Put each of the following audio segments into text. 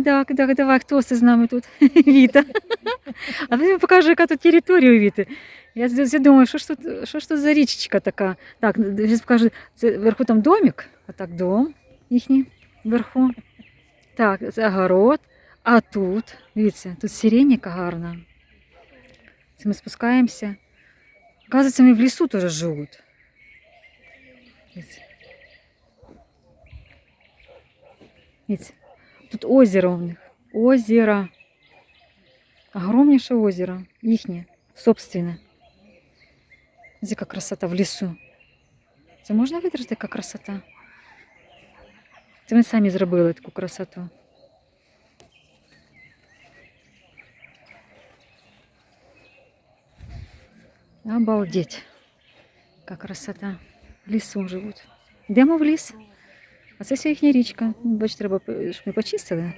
Ні, так, так, давай, хто це з нами тут? Віта. А ти покажи, яка тут територія у Віти. Я, з- я думаю, що ж тут, що ж тут за річечка така? Так, зараз покажу, це вверху там домик, а так дом їхній вверху. Так, це огород. А тут, дивіться, тут сирень яка гарна. Це ми спускаємося. Оказывается, вони в лісу теж живуть. Дивіться. Дивіться. Тут озеро у них. Озеро. Огромнейшее озеро. Їхнє, собственне. Ось яка красота в лісу. Це можна видержати, яка красота? Це ми самі зробили таку красоту. Обалдеть. Яка красота. В лісу живуть. Йдемо в ліс. А це все їхня річка. Бач, треба, щоб не почистили.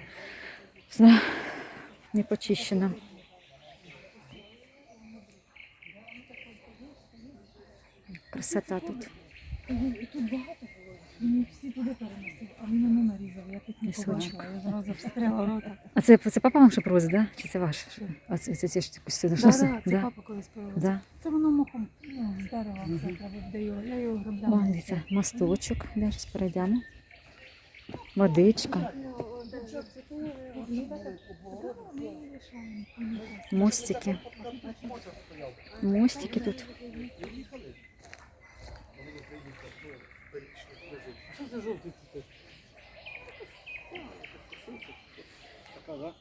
Не почищена. Красота тут. Тут багато було. Він всі туди переносив, а він мене нарізав. Я тут не Лісочок. побачила. Я зразу встряла рота. А це, це папа вам що привозить, да? Чи це ваш? А це, це, це ж якусь сюди. Да, да, це папа колись привез. Да. Це воно мохом ну, з дерева це треба де його. Я його О, грабляла. дивіться, мосточок. Де зараз перейдемо. Водичка, мостики. Мостики тут. Що за жовтий цвіте? Така, да?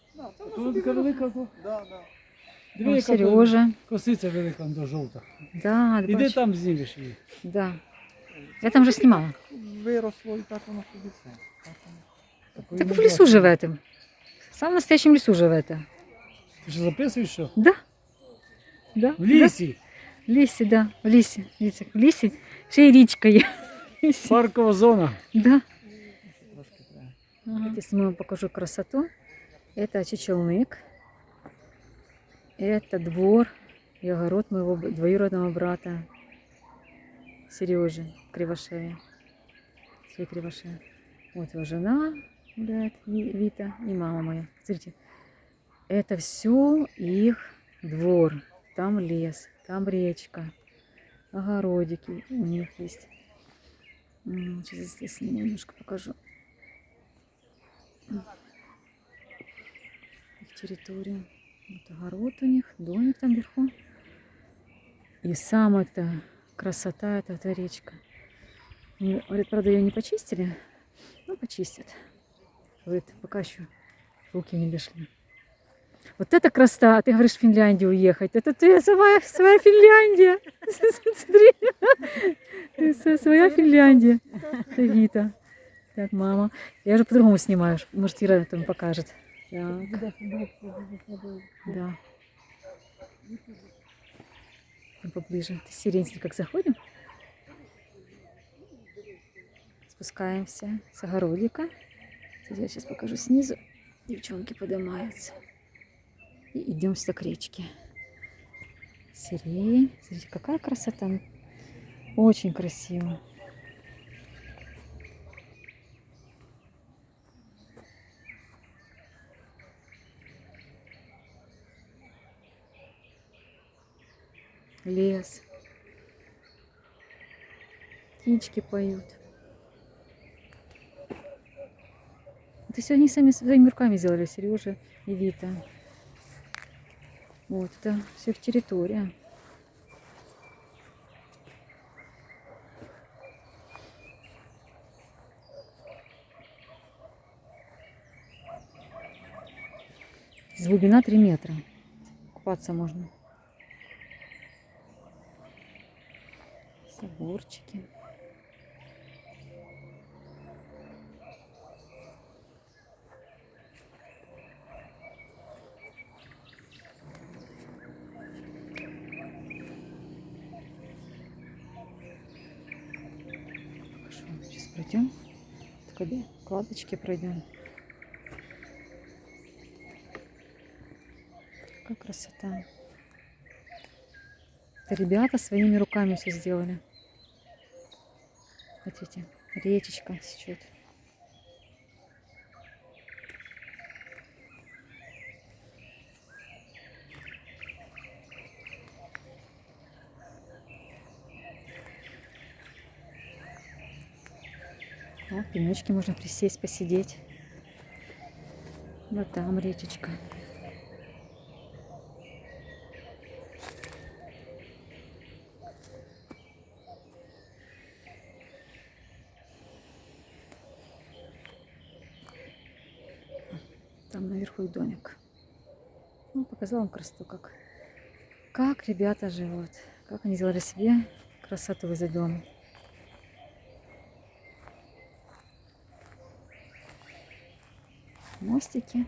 То така велика, то... Да, да. Диви, О, яка Сережа. Косиця велика, до жовта. Да, Іди бач. там знімеш її. Да. Я там вже знімала. Виросло і так воно собі це. Так воно. Такої Так не ви в лісу бачив. живете. Саме в настоящем лісу живете. Ти що записуєш що? Да. Да. В лісі. В лісі, да. В лісі. Дивіться, в лісі. Ще й річка є. Паркова зона. Да. Трошки треба. Ага. Если я вам покажу красоту, это чечелник, это двор и огород моего б- двоюродного брата Сережи Кривошея. Сергей Кривошея. Вот его жена гуляет, Ви- Вита, и мама моя. Смотрите, это все их двор. Там лес, там речка, огородики у них есть. Сейчас здесь немножко покажу. их территорию. Вот огород у них, домик там вверху. И самая-то красота это эта речка. Ну, Говорят, правда, ее не почистили. Ну, почистят. Говорит, пока еще руки не дошли. Вот это красота, ты говоришь в Финляндию уехать. Это ты своя, своя Финляндия. Смотри. Это Своя Финляндия. Это Вита. Так, мама. Я уже по-другому снимаю. Может, Ира там покажет. Так. Да. Поближе. Ты сирень, как заходим. Спускаемся с огородика. Я сейчас покажу снизу. Девчонки поднимаются. И идем сюда к речке. Сирень. Смотрите, какая красота. Очень красиво. Лес. Птички поют. Это все они сами своими руками сделали, Сережа и Вита. Вот, это все их территория. Здесь глубина 3 метра. Купаться можно. Соборчики. Хорошо, сейчас пройдем. Да, кладочки пройдем. Какая красота. Это ребята своими руками все сделали. Смотрите, речечка течет. Пенечке можно присесть, посидеть. Вот там речечка. Там наверху и домик. Ну, показала вам красоту, как, как ребята живут, как они сделали себе красоту возле дома. хвостики,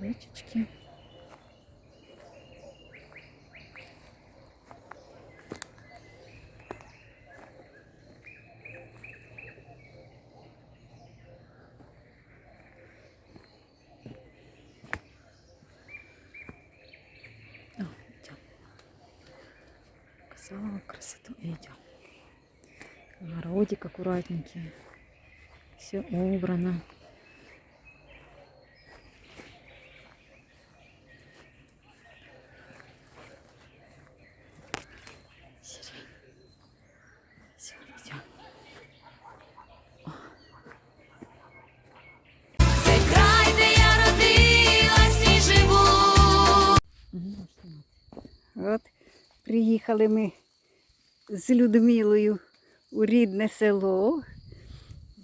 личечки. А, красоту. Идем. Народик аккуратненький. Все убрано. От приїхали ми з Людмилою у рідне село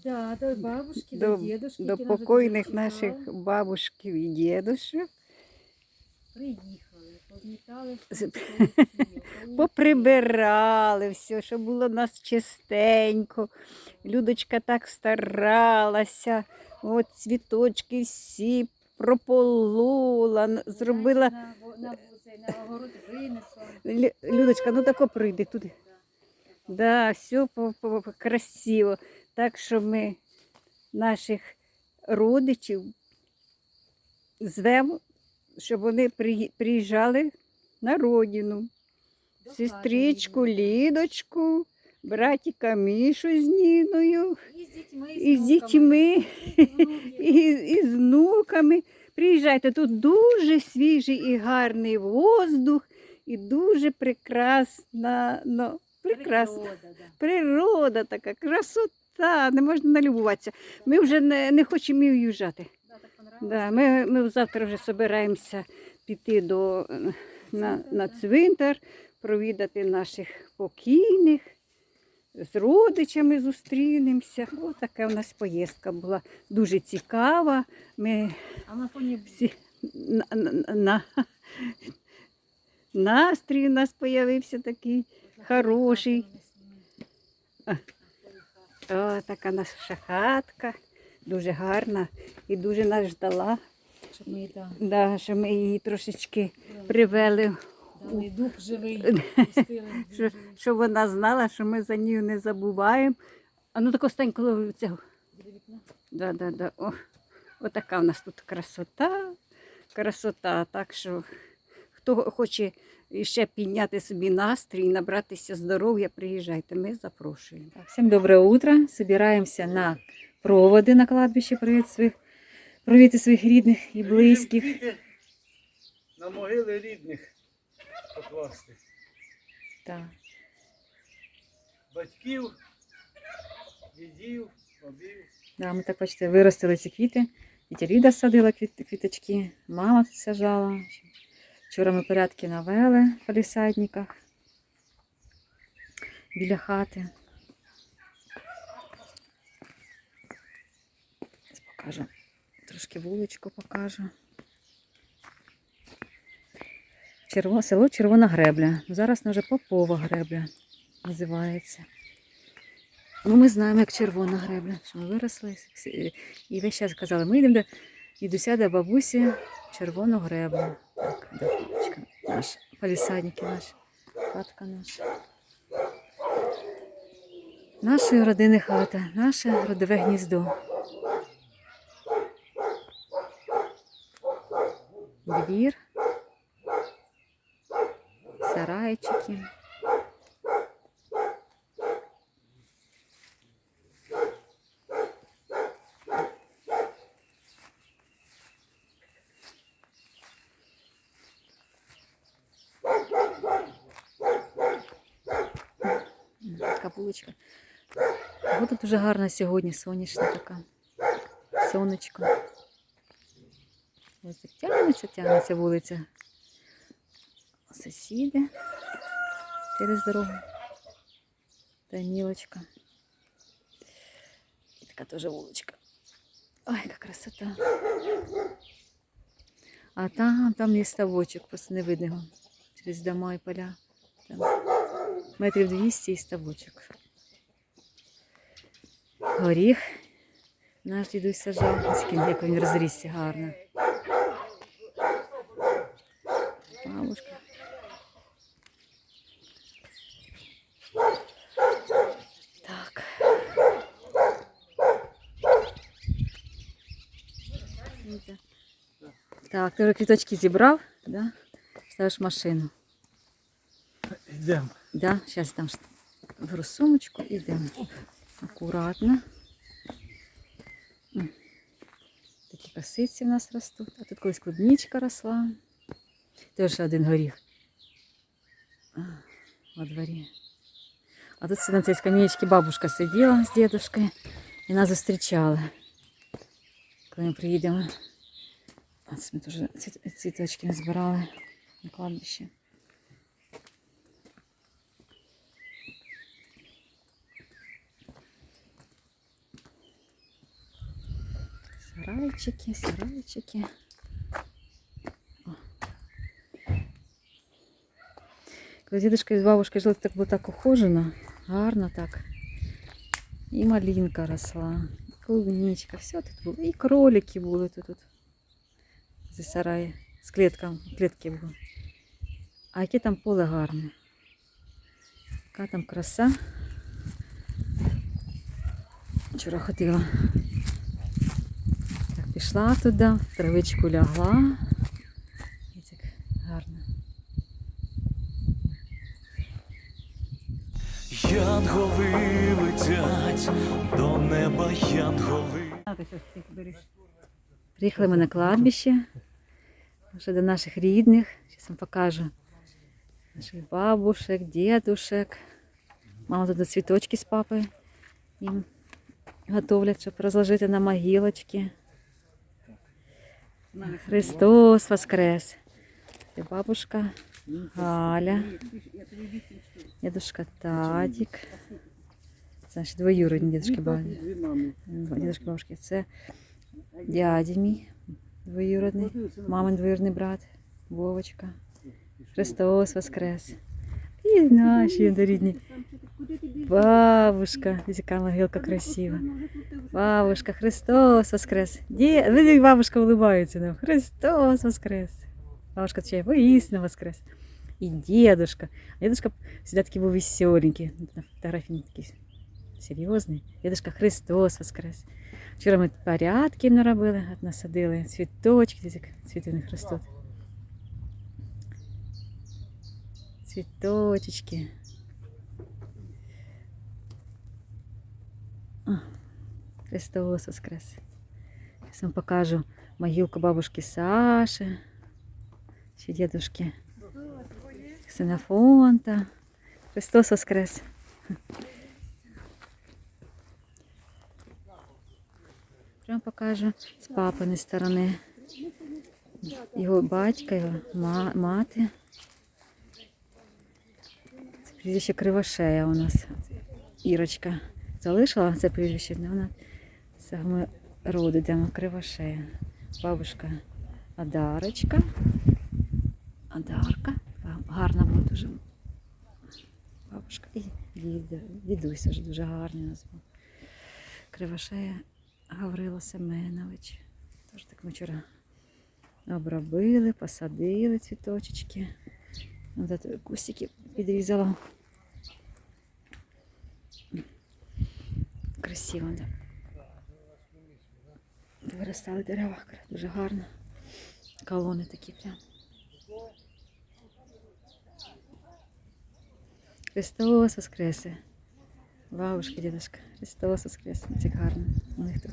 Да, до бабушки, до, до покойних наших бабушків і дідушок. Приїхали, подмітали, З- Поприбирали все, щоб було у нас чистенько. Людочка так старалася, от цвіточки всі прополола, зробила. На, на, на огород винесла. Людочка, ну тако прийди туди. Да, все по, по, по- красиво. Так що ми наших родичів звемо, щоб вони приїжджали на родину. Сестричку Лідочку, братіка Мішу з Ніною, І з дітьми, і з дітьми, і, і з внуками. Приїжджайте, тут дуже свіжий і гарний воздух, і дуже прекрасна, ну, прекрасна природа така, красота, не можна налюбуватися. Ми вже не, не хочемо і уїжджати. Да, ми, ми завтра вже збираємося піти до, е, на, на цвинтар, провідати наших покійних, з родичами зустрінемося. Ось така у нас поїздка була дуже цікава. Ми А на фоні всі на, на, на, настрій у нас з'явився такий хороший. О, така наша хатка, дуже гарна і дуже нас ждала, щоб ми да, да, що ми її трошечки привели, дали дух живий, що, щоб вона знала, що ми за нею не забуваємо. А ну тако стань коло цього. Да, да, да. О, отака у нас тут красота, красота. Так що хто хоче ще підняти собі настрій, набратися здоров'я, приїжджайте, ми запрошуємо. Так, всем доброе утро. Собираемся на проводы на кладбище, провести своих, провести своих рідних і близьких. На могили рідних покласти. Так. Батьків, дідів, бабів. Да, ми так бачите, виростили ці квіти. Тетя Ліда садила квіт, квіточки, мама сажала. Вчора ми порядки навели в палісадниках біля хати. Покажу. Трошки вуличку покажу. Черво, село Червона Гребля. Зараз вже Попова гребля називається. Ну, ми знаємо, як червона гребля, що ми виросли. І весь час казали, ми йдемо до дідуся до бабусі червону греблю. Наша, палісадники наші, хатка наша. Нашої родини хата, наше родове гніздо. Двір, сарайчики. Вуличка. Погода дуже гарна сьогодні, сонячна така. Сонечко. Ось так тягнеться, тягнеться вулиця. Сусіди через дорогу. Та мілочка. І така теж вуличка. Ой, яка красота. А там, там є ставочок, просто не видно його. Через дома і поля. Там метрів 200 і ставочок. Горіх. Наш дідусь сажав. Ось як він розрісся гарно. Бабушка. Так. Так, ти вже квіточки зібрав, да? Ставиш машину. Йдемо. Да, зараз там беру сумочку йдемо. Акуратно. М. Такі косиці в нас ростуть. А тут колись клубничка росла. Теж один горіх. Во дворі. А тут на цій скамеечці бабушка сиділа з дідушкою і нас зустрічала. Коли ми приїдемо. От ми теж цвіточки назбирали на кладбище. Сарайчики, сарайчики. О. Коли дідушка з бабушкою жили, так було так ухожено, гарно так. І малинка росла, і клубничка, все тут було. І кролики були тут. тут. Зі сараї, з клітками, клітки були. А яке там поле гарне. Яка там краса. Вчора ходила. Пішла туди, в травичку лягла. Так гарно. Янголи летять до неба, янголи. Приїхали ми на кладбище. Вже до наших рідних. Зараз вам покажу. Наших бабушек, дедушек. Мама тут цвіточки з папою їм готовлять, щоб розложити на могилочки. Христос Воскрес! Це бабушка Галя. Дедушка Тадик. Це наші двоюродні дідушки бабушки. Дідушки бабушки. Це дядя мій двоюродний, мамин двоюродний брат, Вовочка. Христос Воскрес. І наші рідні. Бабушка, яка могилка красива. Бабушка, Христос Воскрес. Видите, бабушка улыбається нам. Христос Воскрес. Бабушка отвечает, воистину Воскрес. І дедушка. А дедушка всегда такий був веселенький. На фотографії такий серйозний. Дедушка Христос Воскрес. Вчора ми порядки наробили, насадили цвіточки, дивіться, як А, Христос Воскрес. Сейчас вам покажу могилку бабушки Саши, ще дедушки Ксенофонта. Христос Воскрес. Прям покажу з папиної сторони. Його батька, його мати. Прізвище Кривошея у нас. Ірочка залишила це прізвище, вона саме роду йдемо Кривошея. Бабушка Адарочка. Адарка. Гарна була дуже. Бабушка і. Дідусь вже дуже гарний у нас був. Кривошея Гаврило Семенович. Тож так ми вчора обробили, посадили цвіточечки. Тут кустики підрізала. Красиво, так. Да. Виростали дерева, дуже гарно. Колони такі прям. Христос Воскресе! Бабушка, дедушка, Христос Воскрес, як гарно. У них тут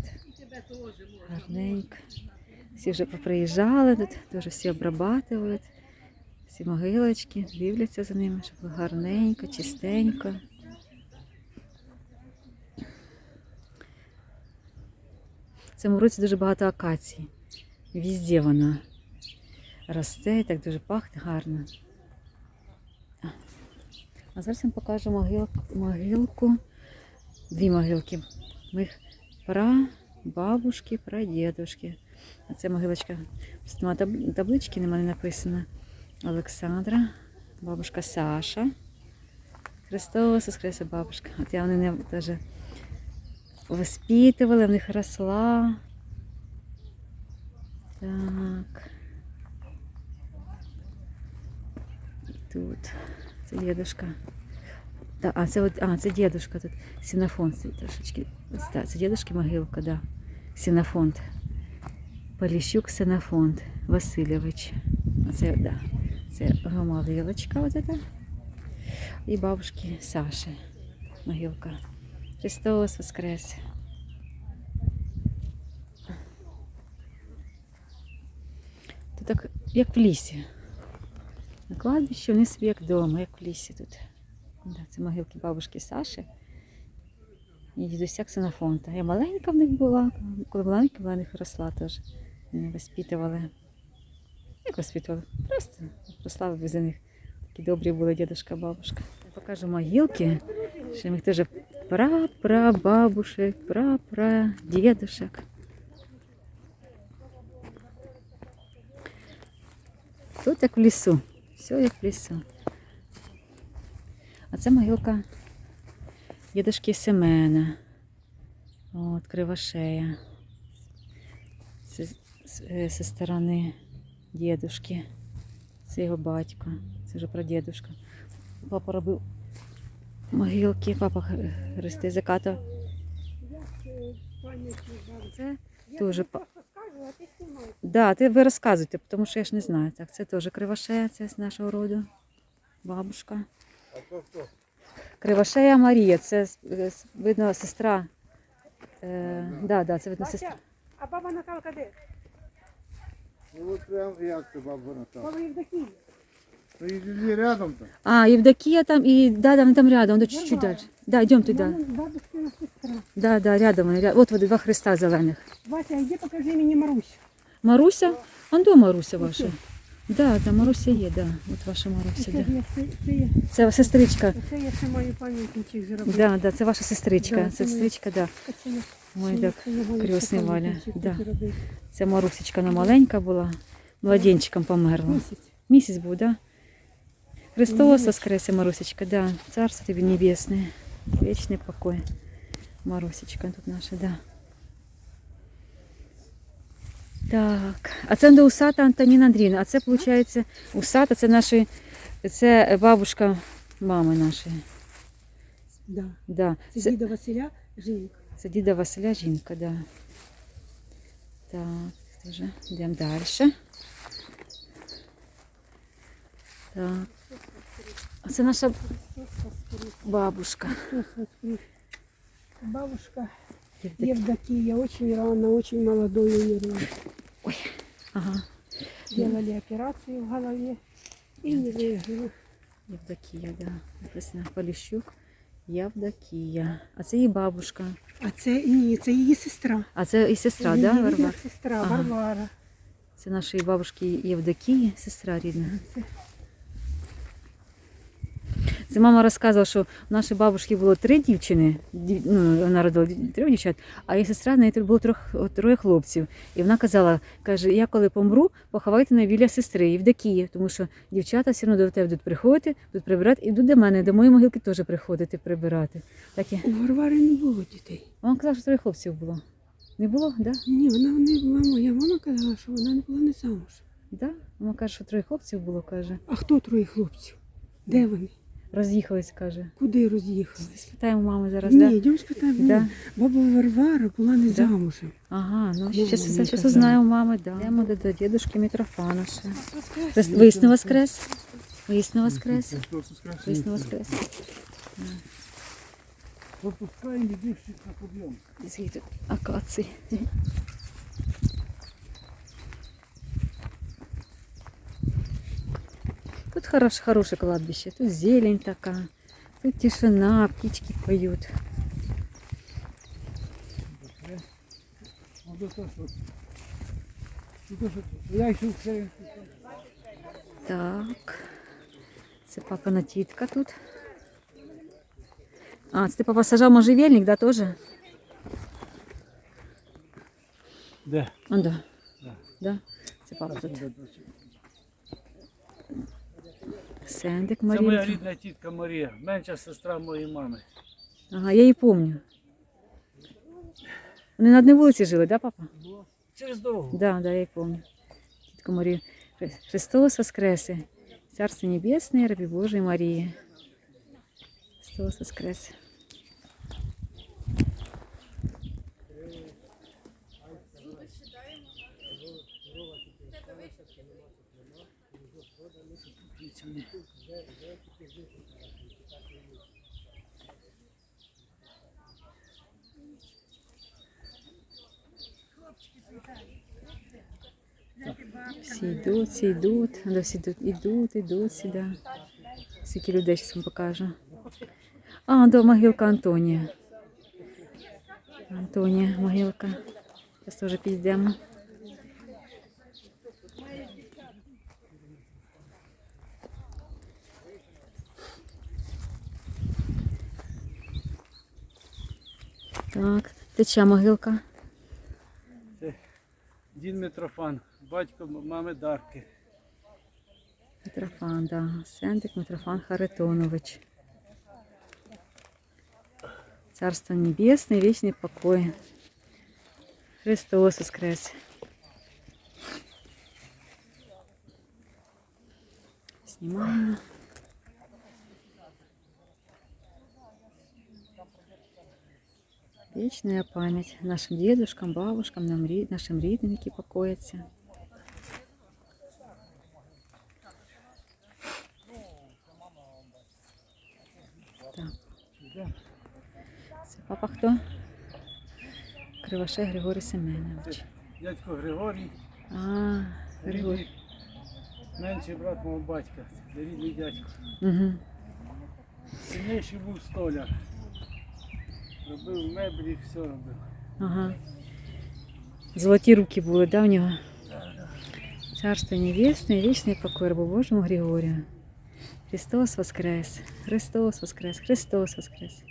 гарненько. Всі вже поприїжджали тут, дуже всі обрабатують ці могилочки, дивляться за ними, щоб гарненько, чистенько. В цьому році дуже багато акацій. Візде вона росте і так дуже пахне гарно. А зараз вам покажу могилку, могилку. дві могилки. Моїх прабабушки, прадідушки. А це могилочка. Тут таблички мене написано. Олександра, бабушка Саша. Христос воскресе бабушка. От я вони не теж воспитували, в них росла. Так. Тут. Це дедушка. Да, а, це, от, а, це дедушка тут. Сінофонд це трошечки. Так, це дедушки могилка, да. Сінофонд. Поліщук Синофонд Васильович. Оце, да. Це могилочка вот эта. І бабушки Саші могилка. Христос Воскрес. Тут так, як в лісі. На кладбищі вони собі як вдома, як в лісі тут. Це могилки бабушки Саші. І дідуся Ксенофонта. Я маленька в них була, коли маленька була, в них росла теж. Мене воспитували. Як воспитували? Просто росла без них. Такі добрі були дідушка, бабушка. Покажу могилки, що в них теж прапрабабушек, прапрадедушек. Тут як в лісу. Все як в лісу. А це могилка дідушки Семена. От, з- з- е, зі сторони дідушки. Це його батько. Це вже прадідушка. Папа робив могилки, папа хрести закатав. Це теж па- Да, ти ви розказуйте, тому що я ж не знаю. Так, це теж кривошея, це з нашого роду. Бабушка. Кривошея Марія, це с- видно сестра. Е, да, да, це видно сестра. А баба Наталка де? Ну от прям як це баба Наталя. Баба Євдокія. То її рядом там. А, Евдокия там, и да, да, она там рядом, да, чуть-чуть дальше. Да, идем туда. Мама, бабушкина сестра. Да, да, рядом, вони ря- вот вот два хреста зелених. Вася, а йди покажи мені Марусь. Маруся? А де Маруся ваша? Да, да, Маруся є, да. От ваша Маруся, Це, да. я, це, це, я, Це сестричка. це я ще маю пам'ятничок зробити. Да, да, це ваша сестричка. Да, Це це моя. сестричка, да. Це я- Ой, це так, я- це я маю крісний Валя, да. Це Марусечка, вона маленька була, младенчиком померла. Місяць. Був, да? Христос воскресе, Марусечка, да. Царство тобі небесне. Вічний покой. Марусечка тут наша, да. Так, а це до усата Антоніна Андріївна. А це, виходить, усата, це наші, це бабушка мами нашої. Да. Да. Це, Це, діда Василя жінка. це діда Василя жінка, да. Так, вже йдемо далі. Так. А це наша бабушка. Христос воскрес. Бабушка Євдокія. Евдокия очень рано, очень молодой умерла. Ага. Делали операцию в голове и не выжила. Євдокія, да. Написано Поліщук. Євдокія. А це її бабушка. А це ні, це її сестра. А це і сестра, так? да, Варвара? сестра Ага. Варвара. Це нашої бабушки Євдокії, сестра рідна. Це- Це мама розказувала, що у нашої бабушки було три дівчини, дів- ну, вона родила трьох дівчат, а її сестра, в неї було трьох, троє хлопців. І вона казала, каже, я коли помру, поховайте мене біля сестри Євдокії, тому що дівчата все одно до тебе будуть приходити, будуть прибирати, і будуть до мене, до моєї могилки теж приходити прибирати. Так і... У Варвари не було дітей. Вона казала, що троє хлопців було. Не було, так? Да? Ні, вона не була моя мама казала, що вона не була не замуж. Да? Вона каже, що троє хлопців було, каже. А хто троє хлопців? Де вони? Роз'їхались, каже. Куди роз'їхали? Спитаємо мами зараз, Ні, так? Да? йдемо спитаємо. Да. Баба Варвара була не Да. замужем. Ага, ну сейчас узнаємо у мами, да. Йдемо до, до дедушки Митрофана ще. Висно воскрес. Висно воскрес. Христос воскрес. Пропускаємо на подйом. Звідти акації. Хорош, хорошее кладбище. Тут зелень такая. Тут тишина, птички поют. Так. Це папина тітка тут. А, це ти папа сажав можжевельник, да, теж? Де? А, да. Да. Да. Це папа тут. Це моя рідна тітка Марія, менша сестра моєї мами. Ага, я її пам'ятаю. Вони на одній вулиці жили, да, папа? Через довго. Да, да, я її пам'ятаю. Тітка Марія. Христос воскресе. Царство Небесне, Рабі Божої Марії. Христос воскресе. Всі йдуть, всі йдуть, всі йдуть, йдуть, йдуть сюди. Скільки людей зараз вам покажу. А, до могилка Антонія. Антонія, могилка. Зараз теж підійдемо. Так, це чия могилка? Дід Митрофан, батько мами Дарки. Митрофан, да. Сендик Митрофан Харитонович. Царство Небесное, вечный покой. Христос воскрес. Снимаем. Вечная память нашим дедушкам, бабушкам, нам, нашим рідним, які покояться. Так. Це папа хто? Кривошей Григорій Семенович. Дядько Григорій, А, Григорій. менший брат мого батька, рідний дядько. Угу. Сильніший був столяр. Робив меблі, все робив. Ага. Золоті руки були, да, в нього? Царство Небесне, вічний покой рабу Божому Григорію. Христос воскрес! Христос воскрес! Христос воскрес!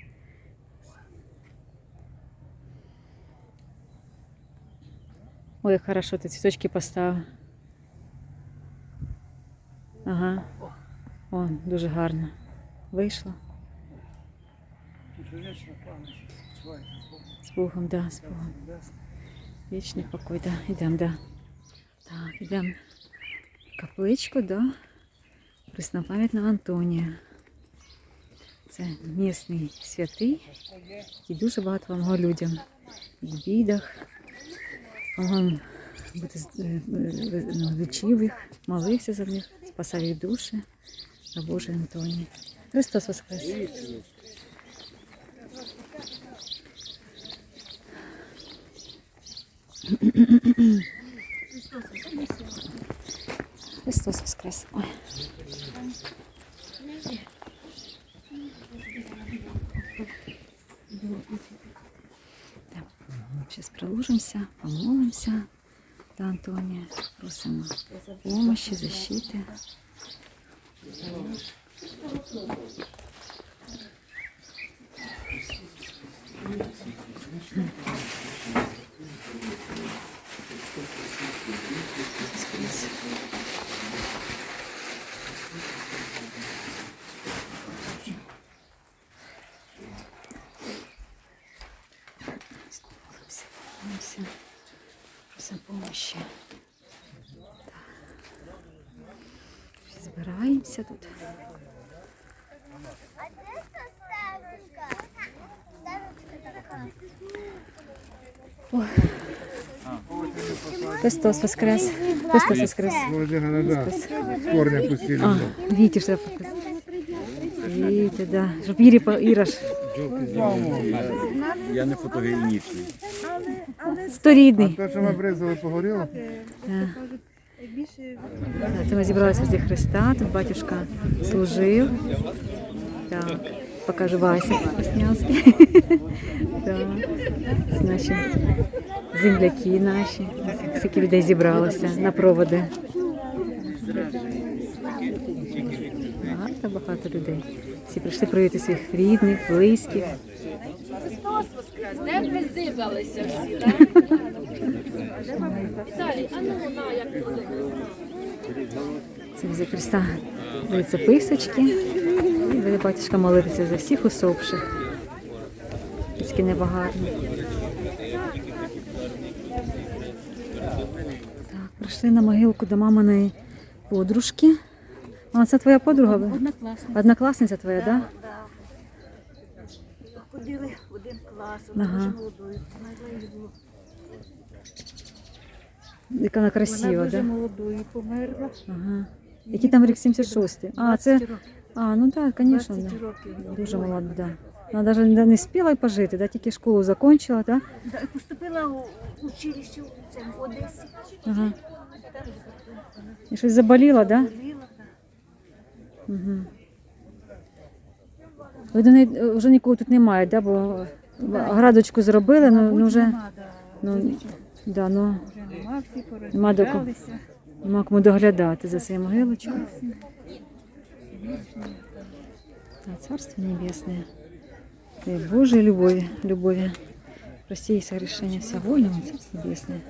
Ой, як хорошо, ти цвіточки поставив. Ага. О, дуже гарно. Вийшло. З Богом, да, з Богом. Вічний покой, да. Ідемо, да. Так, ідемо капличку до преснопам'ятного Антонія. Це місний святий, який дуже багато допомагав людям в бідах. Помагав бути з- е, е, ну, їх, молився за них, спасав їх душі. А Боже Антоній. Христос Воскрес! Христос Воскрес! Ой. Так, Сейчас приложимся, помолимся до Антония, просим помощи, защиты. Молимся, просим помощи. Збираємося тут. Христос Воскрес! Христос Воскрес! Корня пустили. А, видите, что я показала. Видите, да. Ире, по- ж. Я не фотогенічний. Сто рідний. То, що ми бризали, погоріло? Це ми зібралися возле Христа, тут батюшка служив. Так. покажу Вася Краснянський. Да. Це наші земляки наші. Скільки людей зібралося на проводи. Багато багато людей. Всі прийшли привити своїх рідних, близьких. Де ви здибалися всі, так? Віталій, а ну на, як буде. Це за Христа даються писочки. І буде батюшка молитися за всіх усопших. Тільки небагарні. Так, прийшли на могилку до маминої подружки. А це твоя подруга? Однокласниця. Однокласниця твоя, так? Да? Ходили в один клас, вона Ага. дуже молодою. Вона було. Яка вона красива, Вона дуже Да? молодою померла. Ага. Який там рік 76-й? А, це. 20. А, ну так, звісно. Да. Дуже молода. Да. Вона навіть не спіла й пожити, да? тільки школу закінчила, так? Да, Поступила у училище в Одесі. Ага. І щось заболіла, так? Да. Угу. Ви до неї е, вже нікого тут немає, да? бо градочку зробили, ну, ну вже нема, да. ну, да, ну, Вже нема, всі Нема до нема кому доглядати за цією могилочкою. Царство Небесное. И Божьей любови, любови. Прости и согрешения вся воля, Царство Небесное.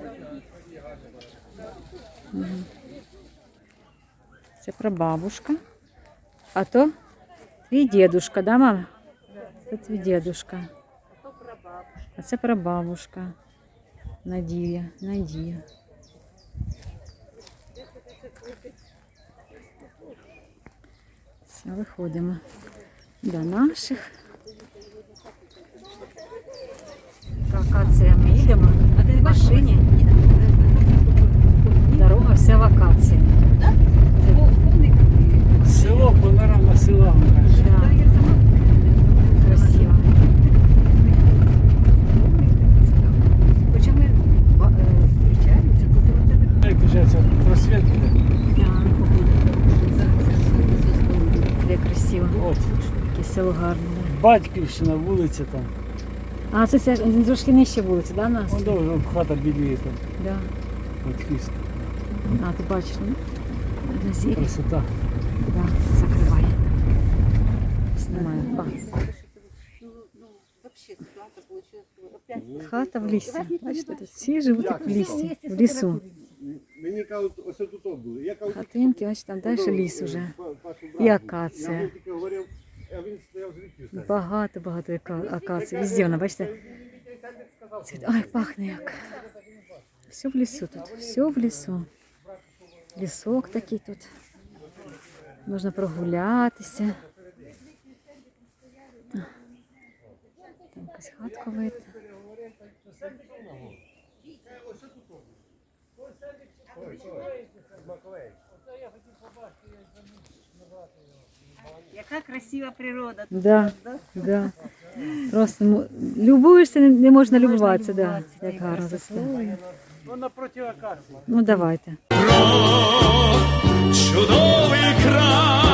Мгм. Це прабабушка. А то твій дедушка, да, мама? Це твій дедушка. А це прабабушка. Надія, Надія. Все, виходимо до наших. Акація ми їдемо в машині. Дорога вся в акації. Село, панорама села. Да. Красиво. Хоча ми ба- е, зустрічаємося, то це оце Як кажеться, просвіт. Де красиво. От, село гарне. Батьківщина, вулиця там. А, це, це трошки нижче вулиці, да, нас? Он довго хата біліє там, Да. батьківська. А, ти бачиш, ну? На зірі. Красота. Да, закривай. Знімаю. Ба. Хата в лісі. Бачите, тут всі живуть як в лісі, в лісу. Мені кажуть, ось тут були. Я кажу, Хатинки, бачите, там далі ліс уже. «Па- Пашу І брати». Я акація. тільки говорив, а він стояв звідки. Багато, багато яка- акацій. Везде вона, бачите? Цвіт- Ай, пахне як. Все в лісу тут, все в лісу. Лісок такий тут. Можна прогулятися. Там якась хатка видно. Яка красива природа. тут Да, да? да. Просто любуєшся, не, не можна любуватися, да. як гарно за це. Ну, напроти акації. Ну давайте. Чудовий край